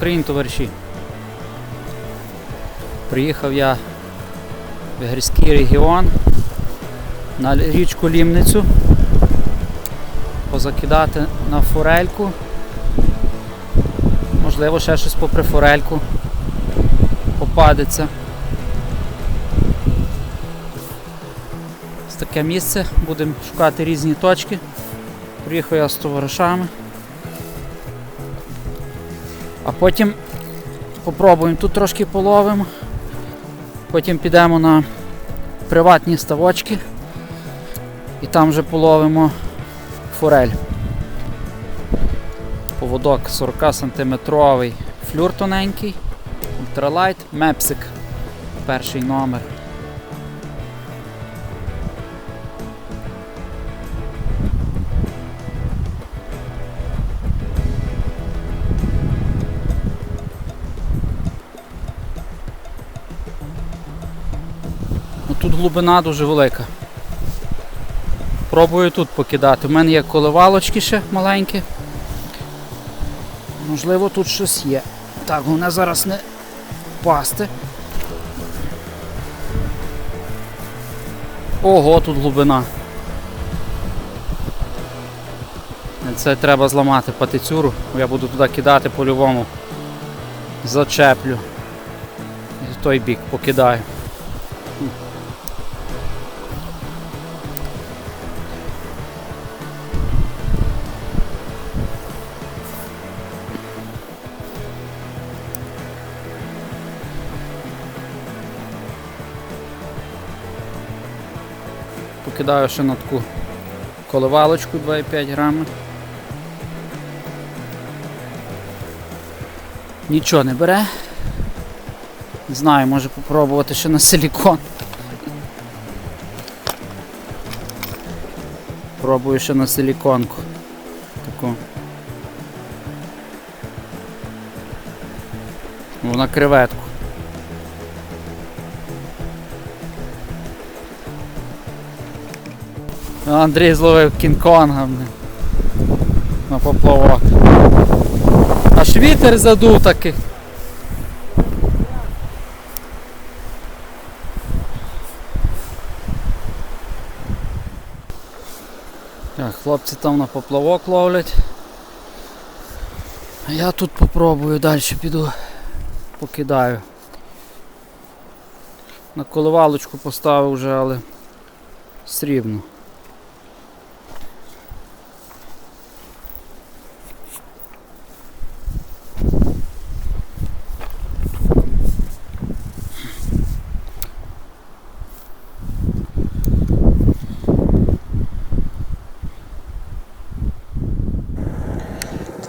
Україні, товариші! Приїхав я в гірський регіон на річку Лімницю позакидати на форельку. Можливо, ще щось попри форельку попадеться. Ось таке місце, будемо шукати різні точки. Приїхав я з товаришами. А потім попробуємо тут трошки половимо. Потім підемо на приватні ставочки і там вже половимо форель. Поводок 40 сантиметровий флюр тоненький, ультралайт, мепсик, перший номер. Глибина дуже велика. Пробую тут покидати. У мене є коливалочки ще маленькі. Можливо, тут щось є. Так, головне зараз не впасти. Ого, тут глибина. Це треба зламати патицюру, я буду туди кидати по-любому. Зачеплю. І в той бік покидаю. Покидаю ще на таку коливалочку 2,5 грами. Нічого не бере. Не знаю, може попробувати ще на силікон. Пробую ще на силіконку. Таку. Ну, на креветку. Андрій зловив кінг-конга на поплавок. Аж вітер задув таки. Так, хлопці там на поплавок ловлять. Я тут попробую далі піду, покидаю. На коливалочку поставив вже, але срібно.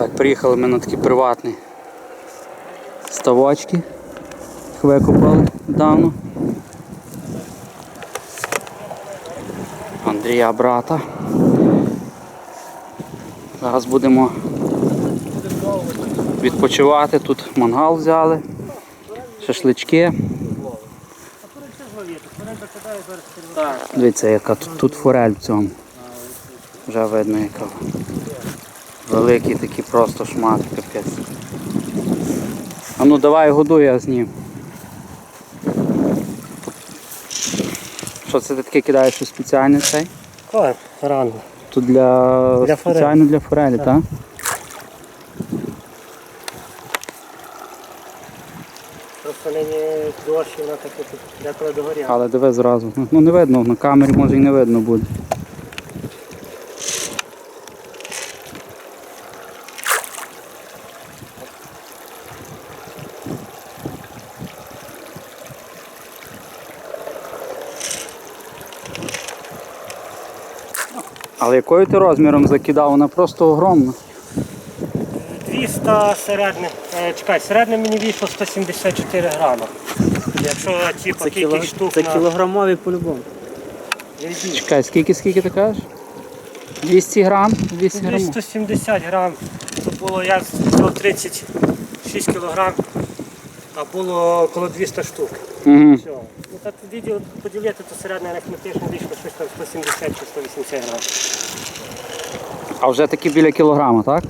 Так, приїхали ми на такі приватні ставочки. Їх викопали давно. Андрія брата. Зараз будемо відпочивати. Тут мангал взяли, шашлички. Дивіться, яка тут, тут форель в цьому. Вже видно яка. Великий такий просто шмат, капець. А ну давай годуй, я знім. Що це ти таке кидаєш що спеціальне цей? Корм рано. Тут для, Для спеціально для форелі, так? Так. Просто нині дощ, вона таке тут деколи догоряла. Але диви зразу. Ну не видно, на камері може і не видно буде. Але якою ти розміром закидав? Вона просто огромна. 200 середне, чекай, середне мені вийшло 174 грама. Якщо типу кількість штук Це на кілограмові по-любому. Різні. Чекай, скільки, скільки ти кажеш? 200 грам? 200 грам. 270 грам, то було я взяв 36 кілограм, а було коло 200 штук. Угу. Все. Ну так відео поділити, то середне арифметично вийшло щось там 170 чи 180 грам. А вже таки біля кілограма, так?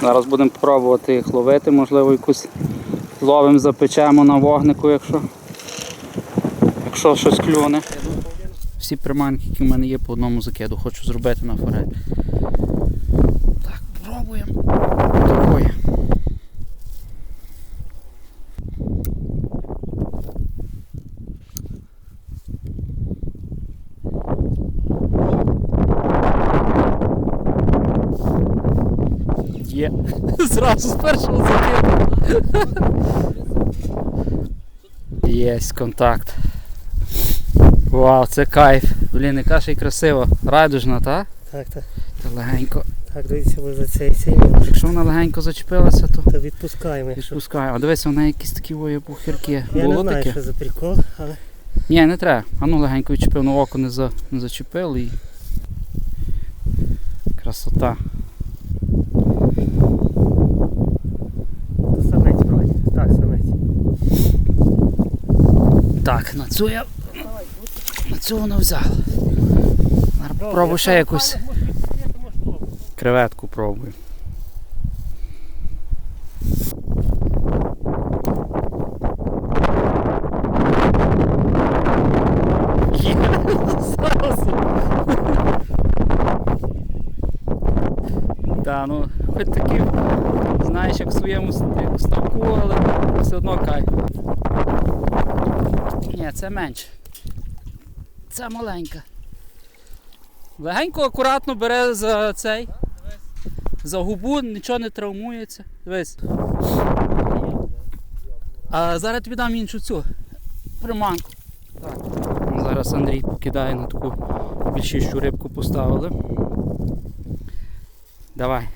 Зараз будемо пробувати їх ловити, можливо, якусь ловимо, запечемо на вогнику, якщо, якщо щось клюне. Всі приманки, які в мене є по одному закиду, хочу зробити на форель. Так, пробуємо. Такої. Є. Зразу з першого закиду. Єсть контакт. Вау, це кайф. Блін, яка ще й красива. Райдужна, та? Так, так. Та легенько. Так, дивіться, ви за цей синій, Якщо вона легенько зачепилася, то то відпускаємо. Якщо... А дивись, вона якісь такі ої пухірки. Я не знаю, таке? що за прикол, але Ні, не треба. А ну легенько відчепив, на око не, за, не зачепив і. Красота. то самець вроді. Так, самець. Так, на цю я. Цю вона взяла. Зараз Пробую ще якусь креветку зразу. Та, ну, хоч такий, знаєш, як в своєму ставку, але все одно кайф. Ні, це менше. Це маленька. Легенько, акуратно бере за цей. За губу, нічого не травмується. Дивись. А зараз тобі дам іншу цю приманку. Так. Зараз Андрій покидає на таку більшішу рибку поставили. Давай.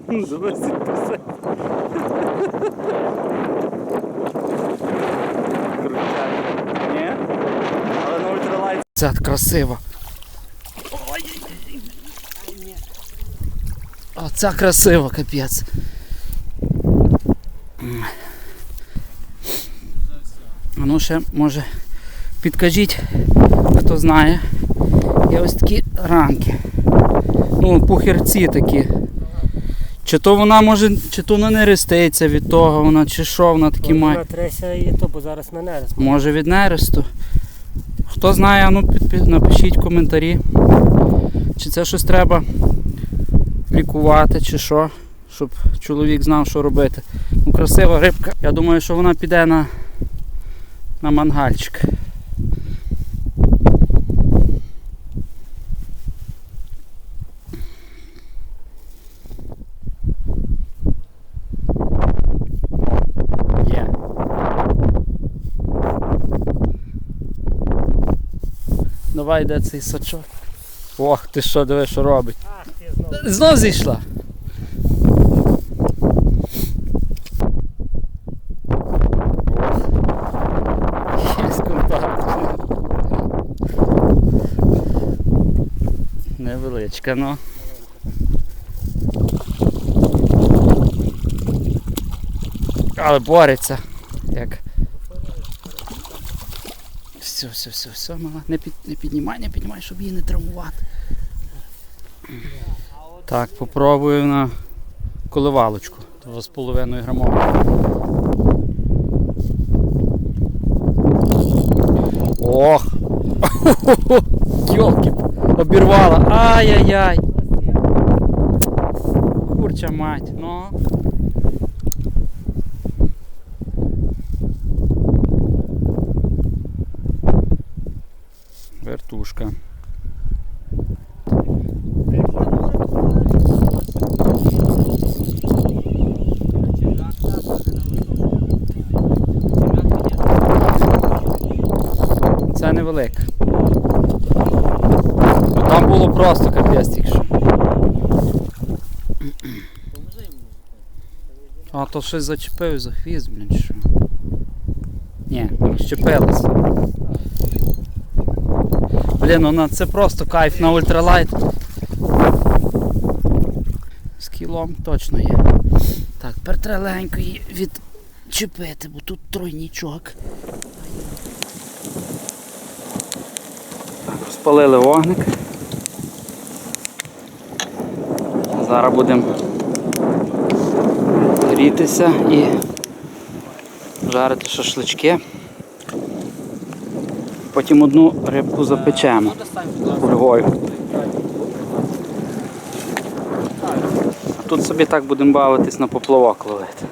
20%. Ні? Але на ультралайт. Це красиво. Оце красиво, капець. Ну ще може підкажіть, хто знає. Є ось такі рамки. Ну, пухерці такі. Чи то вона може, чи то вона не реститься від того, вона, чи що вона такі має. Вона треся і то, бо зараз на нерест. Може від нересту. Хто знає, а ну під, під- напишіть в коментарі. Чи це щось треба лікувати, чи що, щоб чоловік знав, що робити. Ну, красива рибка. Я думаю, що вона піде на, на мангальчик. Давай де цей сачок. Ох, ти що, диви, що робить. Ах, ти знову. Знов зійшла. Невеличка, ну. Але бореться. Як. Все, все, все, все, мала. Не, під, не піднімай, не піднімай, щоб її не травмувати. Так, попробую на коливалочку. 2,5 грамову. Ох! Йолки, обірвала. Ай-яй-яй. Курча мать, ну. Вертушка. Це невелика. Там було просто капець тільки. А то щось зачепив за хвіст, блін, що. Ні, не щепилась. Блін, ну це просто кайф на ультралайт. З кілом точно є. Так, тепер треба її від чіпити, бо тут тройнічок. Так, розпалили вогник. Зараз будемо грітися і жарити шашлички. Потім одну рибку запечемо фольгою. Тут собі так будемо бавитись на поплавок ловити.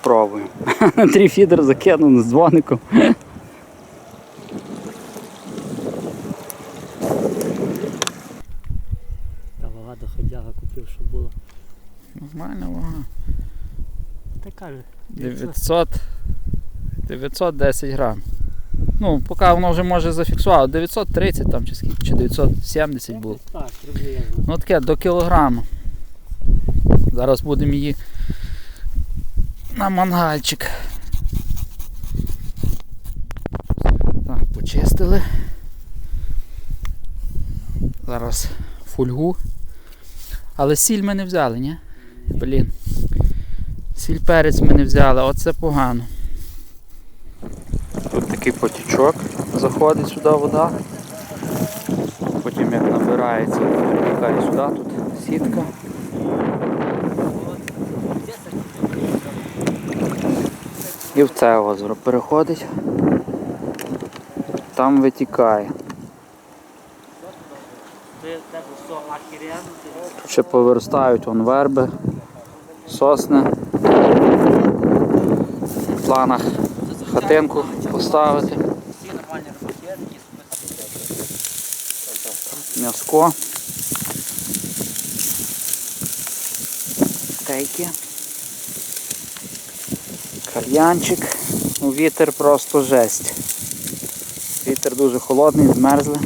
Пробуємо. Три фідер закинув з дзвоником. Та вага доходяга купив, щоб було. Нормальна вага. Та каже, 900, 910 грам. Ну, поки воно вже може зафіксувало, 930 там чи скільки, чи 970 було. Ну таке до кілограма. Зараз будемо її на мангальчик. Так, почистили. Зараз фольгу. Але сіль ми не взяли, ні? Блін. Сіль перець ми не взяли, оце погано. Тут такий потічок заходить сюди вода. Потім як набирається, перетікає сюди, тут сітка. І в це озеро переходить. Там витікає. Тут ще повиростають вон верби, сосни. В планах хатинку поставити. М'яско. Стейки. Кальянчик. Ну, вітер просто жесть. Вітер дуже холодний, змерзли.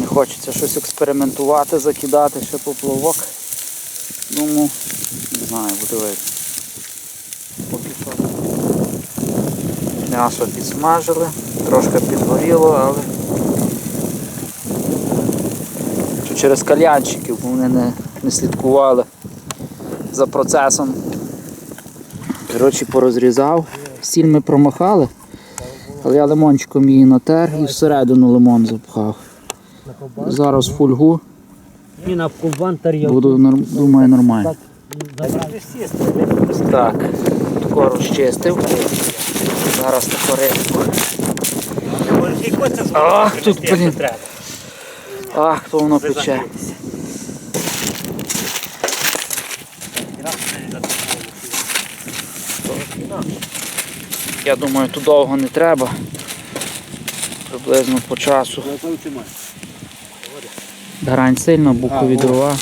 Не хочеться щось експериментувати, закидати ще поплавок. Думаю, не знаю, видно. Поки що. М'ясо підсмажили, трошки підгоріло, але Що через кальянчиків вони не, не слідкували за процесом. Коротше, порозрізав. Сіль ми промахали, але я лимончиком її натер і всередину лимон запхав. Зараз фольгу І на ковбан тарілку. буду, норм- думаю, нормально. Так, тако розчистив. Зараз тако рибку. Ах, тут, блін. треба. Ах, то воно пече. Я думаю, тут довго не треба. Приблизно по часу. Грань сильно, букові дрова.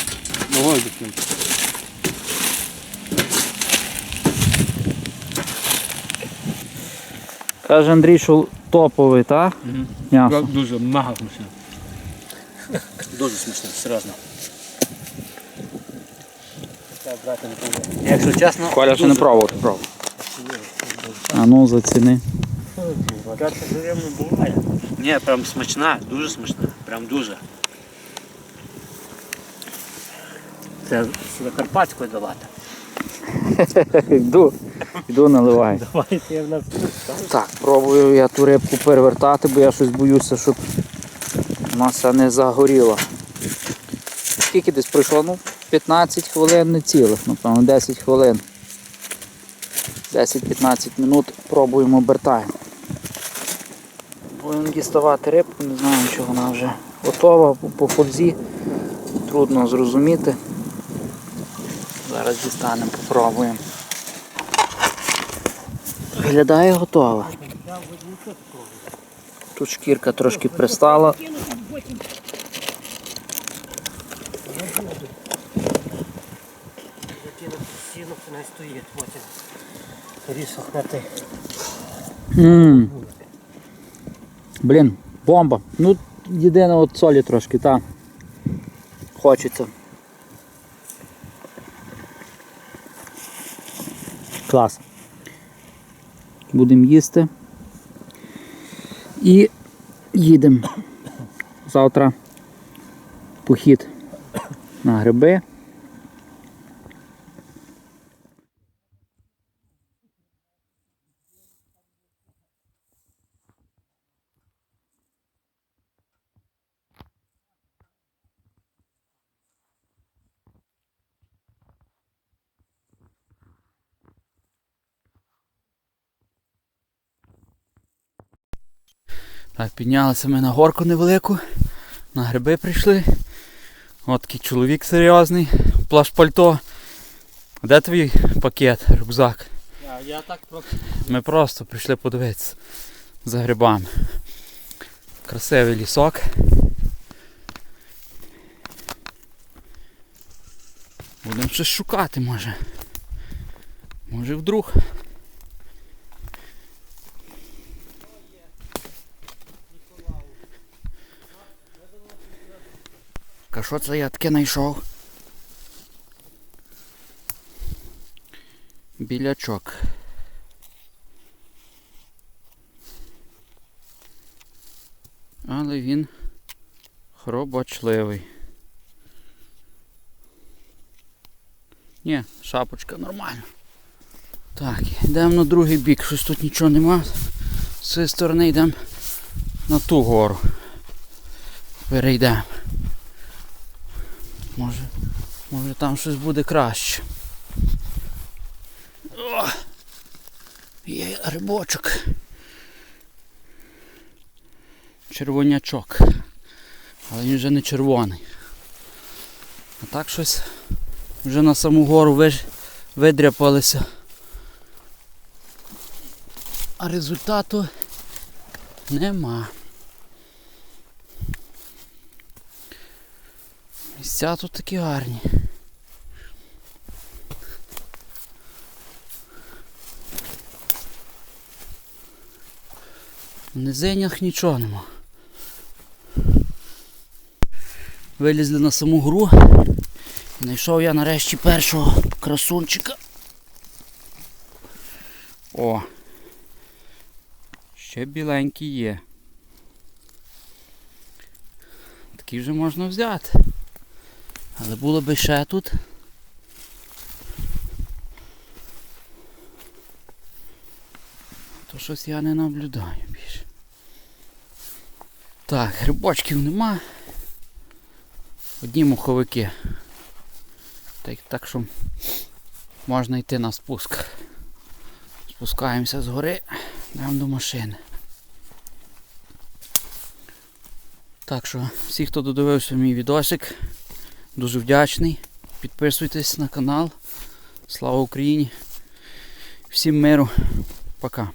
Каже Андрій, що топовий, так? М'ясо. Дуже мега смачне. Дуже смачне, серйозно. Якщо чесно, Коля ще не пробував, ти пробував. А ну заціни. Ні, прям смачна, дуже смачна. Прям дуже. Це сюди карпатською давати. Йду, йду наливай. Давайте я в нас Так, пробую я ту рибку перевертати, бо я щось боюся, щоб маса не загоріла. Скільки десь пройшло? Ну, 15 хвилин не цілих, напевно, 10 хвилин. 10-15 минут пробуємо обертаємо. Будемо діставати рибку, не знаю, чи вона вже готова по- по фользі. Трудно зрозуміти. Зараз дістанемо, попробуємо. Виглядає готова. Тут шкірка трошки пристала. Ммм. Блін, бомба. Ну, єдине от солі трошки, так. Хочеться. Клас. Будемо їсти. І їдемо. Завтра похід на гриби. Так, піднялися ми на горку невелику, на гриби прийшли. От такий чоловік серйозний, плащ пальто. Де твій пакет, рюкзак? Я, я так просто. Ми просто прийшли подивитися за грибами. Красивий лісок. Будемо щось шукати, може. Може вдруг. Що це я таке знайшов? Білячок. Але він хробочливий. Ні, шапочка нормальна. Так, йдемо на другий бік, щось тут нічого нема. З цієї сторони йдемо на ту гору. Перейдемо. Може, може там щось буде краще. О! Є рибочок. червонячок. Але він вже не червоний. А так щось вже на саму гору видряпалися. А результату нема. Місця тут такі гарні. В низинях нічого нема. Вилізли на саму гру. Знайшов я нарешті першого красунчика. О! Ще біленький є. Такий вже можна взяти. Але було би ще тут. То щось я не наблюдаю більше. Так, грибочків нема. Одні муховики. Так, так що можна йти на спуск. Спускаємося з гори, йдемо до машини. Так що, всі, хто додивився мій відосик, дуже вдячний. Підписуйтесь на канал. Слава Україні! Всім миру. Пока.